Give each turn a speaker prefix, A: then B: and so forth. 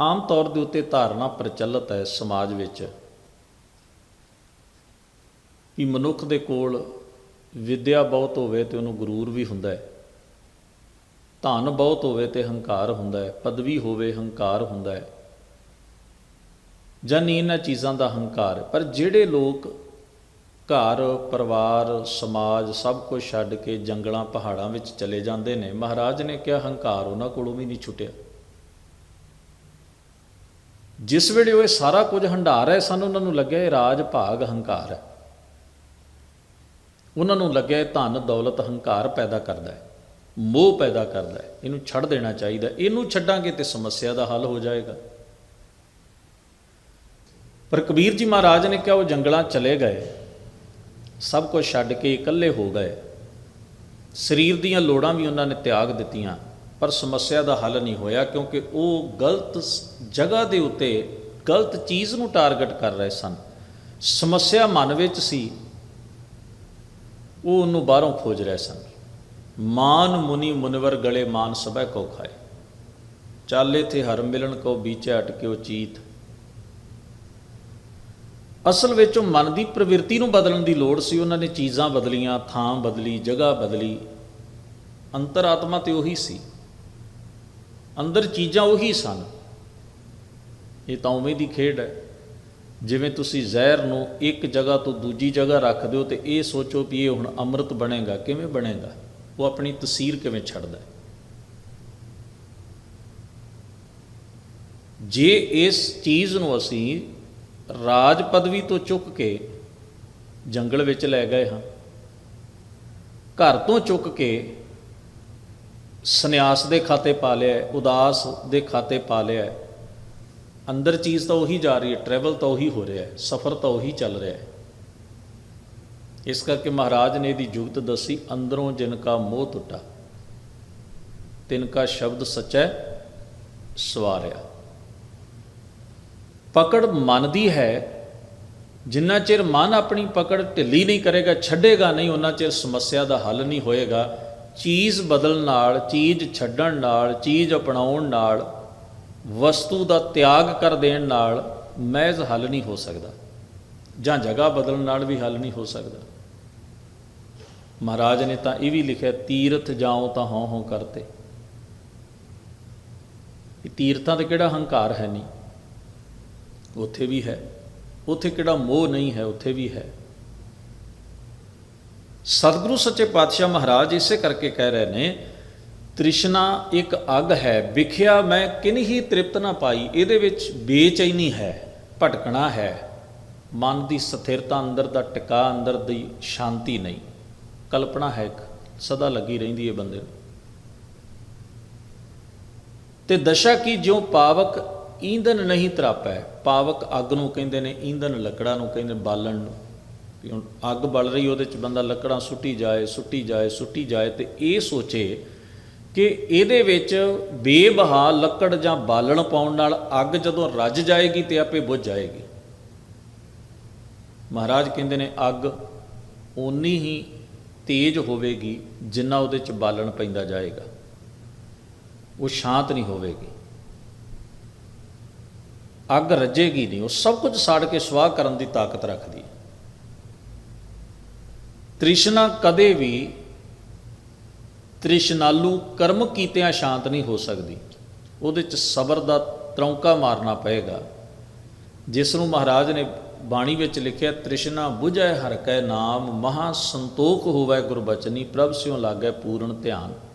A: ਆਮ ਤੌਰ ਦੇ ਉੱਤੇ ਧਾਰਨਾ ਪ੍ਰਚਲਿਤ ਹੈ ਸਮਾਜ ਵਿੱਚ ਕਿ ਮਨੁੱਖ ਦੇ ਕੋਲ ਵਿਦਿਆ ਬਹੁਤ ਹੋਵੇ ਤੇ ਉਹਨੂੰ ਗਰੂਰ ਵੀ ਹੁੰਦਾ ਹੈ। ਧਨ ਬਹੁਤ ਹੋਵੇ ਤੇ ਹੰਕਾਰ ਹੁੰਦਾ ਹੈ। ਪਦਵੀ ਹੋਵੇ, ਹੰਕਾਰ ਹੁੰਦਾ ਹੈ। ਜਾਨੀ ਇਹਨਾਂ ਚੀਜ਼ਾਂ ਦਾ ਹੰਕਾਰ ਪਰ ਜਿਹੜੇ ਲੋਕ ਘਰ, ਪਰਿਵਾਰ, ਸਮਾਜ ਸਭ ਕੁਝ ਛੱਡ ਕੇ ਜੰਗਲਾਂ, ਪਹਾੜਾਂ ਵਿੱਚ ਚਲੇ ਜਾਂਦੇ ਨੇ, ਮਹਾਰਾਜ ਨੇ ਕਿਹਾ ਹੰਕਾਰ ਉਹਨਾਂ ਕੋਲੋਂ ਵੀ ਨਹੀਂ ਛੁੱਟਿਆ। ਜਿਸ ਵੇਲੇ ਉਹ ਇਹ ਸਾਰਾ ਕੁਝ ਹੰਡਾਰ ਹੈ ਸਾਨੂੰ, ਉਹਨਾਂ ਨੂੰ ਲੱਗਿਆ ਇਹ ਰਾਜ ਭਾਗ ਹੰਕਾਰ ਹੈ। ਉਹਨਾਂ ਨੂੰ ਲੱਗਿਆ ਇਹ ਧਨ, ਦੌਲਤ, ਹੰਕਾਰ ਪੈਦਾ ਕਰਦਾ ਹੈ, ਮੋਹ ਪੈਦਾ ਕਰਦਾ ਹੈ। ਇਹਨੂੰ ਛੱਡ ਦੇਣਾ ਚਾਹੀਦਾ। ਇਹਨੂੰ ਛੱਡਾਂਗੇ ਤੇ ਸਮੱਸਿਆ ਦਾ ਹੱਲ ਹੋ ਜਾਏਗਾ। ਪਰ ਕਬੀਰ ਜੀ ਮਹਾਰਾਜ ਨੇ ਕਿਹਾ, ਉਹ ਜੰਗਲਾਂ ਚਲੇ ਗਏ। ਸਭ ਕੁਝ ਛੱਡ ਕੇ ਇਕੱਲੇ ਹੋ ਗਏ। ਸਰੀਰ ਦੀਆਂ ਲੋੜਾਂ ਵੀ ਉਹਨਾਂ ਨੇ ਤਿਆਗ ਦਿੱਤੀਆਂ। ਪਰ ਸਮੱਸਿਆ ਦਾ ਹੱਲ ਨਹੀਂ ਹੋਇਆ ਕਿਉਂਕਿ ਉਹ ਗਲਤ ਸ- ਜਗ੍ਹਾ ਦੇ ਉੱਤੇ ਗਲਤ ਚੀਜ਼ ਨੂੰ ਟਾਰਗੇਟ ਕਰ ਰਹੇ ਸਨ। ਸਮੱਸਿਆ ਮਨ ਵਿੱਚ ਸੀ, ਉਹ ਉਹਨੂੰ ਬਾਹਰੋਂ ਖੋਜ ਰਹੇ ਸਨ। ਮਾਨ ਮੁਨੀ ਮੁਨਵਰ ਗਲੇ ਮਾਨ ਸਭੈ ਕੋ ਖਾਏ। ਚਾਲੇ ਤੇ ਹਰ ਮਿਲਣ ਕੋ ਬੀਚੇ ਅਟਕਿਓ ਚੀਤ। ਅਸਲ ਵਿੱਚ ਉਹ ਮਨ ਦੀ ਪ੍ਰਵਿਰਤੀ ਨੂੰ ਬਦਲਣ ਦੀ ਲੋੜ ਸੀ। ਉਹਨਾਂ ਨੇ ਚੀਜ਼ਾਂ ਬਦਲੀਆਂ, ਥਾਂ ਬਦਲੀ, ਜਗ੍ਹਾ ਬਦਲੀ। ਅੰਤਰਾਤਮਾ ਤੇ ਉਹੀ ਸੀ। ਅੰਦਰ ਚੀਜ਼ਾਂ ਉਹੀ ਸਨ। ਇਹ ਤਾਂ ਉਵੇਂ ਦੀ ਖੇਡ ਹੈ। ਜਿਵੇਂ ਤੁਸੀਂ ਜ਼ਹਿਰ ਨੂੰ ਇੱਕ ਜਗ੍ਹਾ ਤੋਂ ਦੂਜੀ ਜਗ੍ਹਾ ਰੱਖ ਦਿਓ ਤੇ ਇਹ ਸੋਚੋ ਵੀ ਇਹ ਹੁਣ ਅੰਮ੍ਰਿਤ ਬਣੇਗਾ, ਕਿਵੇਂ ਬਣੇਗਾ? ਉਹ ਆਪਣੀ ਤਸਵੀਰ ਕਿਵੇਂ ਛੱਡਦਾ ਹੈ? ਜੇ ਇਸ ਚੀਜ਼ ਨੂੰ ਅਸੀਂ ਰਾਜ ਪਦਵੀ ਤੋਂ ਚੁੱਕ ਕੇ ਜੰਗਲ ਵਿੱਚ ਲੈ ਗਏ ਹਾਂ, ਘਰ ਤੋਂ ਚੁੱਕ ਕੇ ਸੰਨਿਆਸ ਦੇ ਖਾਤੇ ਪਾ ਲਿਆ ਉਦਾਸ ਦੇ ਖਾਤੇ ਪਾ ਲਿਆ ਅੰਦਰ ਚੀਜ਼ ਤਾਂ ਉਹੀ ਜਾ ਰਹੀ ਹੈ ਟਰੈਵਲ ਤਾਂ ਉਹੀ ਹੋ ਰਿਹਾ ਹੈ, ਸਫ਼ਰ ਤਾਂ ਉਹੀ ਚੱਲ ਰਿਹਾ ਹੈ। ਇਸ ਕਰਕੇ ਮਹਾਰਾਜ ਨੇ ਇਹਦੀ ਜੁਗਤ ਦੱਸੀ, ਅੰਦਰੋਂ ਜਿਨ ਕਾ ਮੋਹ ਟੁੱਟਾ, ਤਿਨ ਕਾ ਸ਼ਬਦ ਸਚੈ ਸਵਾਰਿਆ। ਪਕੜ ਮਨ ਦੀ ਹੈ, ਜਿੰਨਾ ਚਿਰ ਮਨ ਆਪਣੀ ਪਕੜ ਢਿੱਲੀ ਨਹੀਂ ਕਰੇਗਾ, ਛੱਡੇਗਾ ਨਹੀਂ ਉਹਨਾਂ ਚਿਰ ਸਮੱਸਿਆ ਦਾ ਹੱਲ ਨਹੀਂ ਹੋਏਗਾ। ਚੀਜ਼ ਬਦਲਣ ਨਾਲ, ਚੀਜ਼ ਛੱਡਣ ਨਾਲ, ਚੀਜ਼ ਅਪਣਾਉਣ ਨਾਲ, ਵਸਤੂ ਦਾ ਤਿਆਗ ਕਰ ਦੇਣ ਨਾਲ ਮਹਿਜ਼ ਹੱਲ ਨਹੀਂ ਹੋ ਸਕਦਾ। ਜਾਂ ਜਗ੍ਹਾ ਬਦਲਣ ਨਾਲ ਵੀ ਹੱਲ ਨਹੀਂ ਹੋ ਸਕਦਾ। ਮਹਾਰਾਜ ਨੇ ਤਾਂ ਇਹ ਵੀ ਲਿਖਿਆ, ਤੀਰਥ ਜਾਓ ਤਾਂ ਹਉ ਹਉ ਕਰਤੇ। ਇਹ ਤੀਰਥਾਂ ਤੇ ਕਿਹੜਾ ਹੰਕਾਰ ਹੈ ਨਹੀਂ? ਉੱਥੇ ਵੀ ਹੈ। ਉੱਥੇ ਕਿਹੜਾ ਮੋਹ ਨਹੀਂ ਹੈ, ਉੱਥੇ ਵੀ ਹੈ। ਸਤਿਗੁਰੂ ਸੱਚੇ ਪਾਤਸ਼ਾਹ ਮਹਾਰਾਜ ਇਸੇ ਕਰਕੇ ਕਹਿ ਰਹੇ ਨੇ, ਤ੍ਰਿਸ਼ਨਾ ਇੱਕ ਅੱਗ ਹੈ, ਵਿਖਿਆ ਮੈਂ ਕਿਨਹੀ ਤ੍ਰਿਪਤ ਨਾ ਪਾਈ, ਇਹਦੇ ਵਿੱਚ ਬੇਚੈਨੀ ਹੈ ਭਟਕਣਾ ਹੈ। ਮਨ ਦੀ ਸਥਿਰਤਾ ਅੰਦਰ ਦਾ ਟਿਕਾ, ਅੰਦਰ ਦੀ ਸ਼ਾਂਤੀ ਨਹੀਂ। ਕਲਪਨਾ ਹੈ ਇੱਕ, ਸਦਾ ਲੱਗੀ ਰਹਿੰਦੀ ਹੈ ਬੰਦੇ ਨੂੰ। ਤੇ ਦਸ਼ਾ ਕੀ ਜਿਉ ਪਾਵਕ ਈਂਧਨ ਨਹੀਂ ਤਰਾਪੈ, ਪਾਵਕ ਅੱਗ ਨੂੰ ਕਹਿੰਦੇ ਨੇ, ਈਂਧਨ ਲੱਕੜਾਂ ਨੂੰ ਕਹਿੰਦੇ ਬਾਲਣ ਨੂੰ। ਵੀ ਹੁਣ ਅੱਗ ਬਲ ਰਹੀ, ਉਹਦੇ ਚ ਬੰਦਾ ਲੱਕੜਾਂ ਸੁੱਟੀ ਜਾਏ ਸੁੱਟੀ ਜਾਏ ਸੁੱਟੀ ਜਾਏ ਤੇ ਇਹ ਸੋਚੇ ਕਿ ਇਹਦੇ ਵਿੱਚ ਬੇਬਹਾ ਲੱਕੜ ਜਾਂ ਬਾਲਣ ਪਾਉਣ ਨਾਲ ਅੱਗ ਜਦੋਂ ਰੱਜ ਜਾਏਗੀ ਤੇ ਆਪੇ ਬੁਝ ਜਾਏਗੀ। ਮਹਾਰਾਜ ਕਹਿੰਦੇ ਨੇ, ਅੱਗ ਓਨੀ ਹੀ ਤੇਜ਼ ਹੋਵੇਗੀ ਜਿੰਨਾ ਉਹਦੇ ਚ ਬਾਲਣ ਪੈਂਦਾ ਜਾਏਗਾ। ਉਹ ਸ਼ਾਂਤ ਨਹੀਂ ਹੋਵੇਗੀ। ਅੱਗ ਰੱਜੇਗੀ ਨਹੀਂ, ਉਹ ਸਭ ਕੁਝ ਸਾੜ ਕੇ ਸਵਾਹ ਕਰਨ ਦੀ ਤਾਕਤ ਰੱਖਦੀ। ਤ੍ਰਿਸ਼ਨਾ ਕਦੇ ਵੀ ਤ੍ਰਿਸ਼ਨਾਲੂ ਕਰਮ ਕੀਤਿਆਂ ਸ਼ਾਂਤ ਨਹੀਂ ਹੋ ਸਕਦੀ। ਉਹਦੇ ਚ ਸਬਰ ਦਾ ਤਰੌਂਕਾ ਮਾਰਨਾ ਪਏਗਾ। ਜਿਸ ਨੂੰ ਮਹਾਰਾਜ ਨੇ ਬਾਣੀ ਵਿੱਚ ਲਿਖਿਆ, ਤ੍ਰਿਸ਼ਨਾ 부ਝੈ ਹਰ ਕੈ ਨਾਮ, ਮਹਾ ਸੰਤੋਖ ਹੋਵੈ ਗੁਰਬਚਨੀ, ਪ੍ਰਭ ਸਿਉ ਲਾਗੈ ਪੂਰਨ ਧਿਆਨ।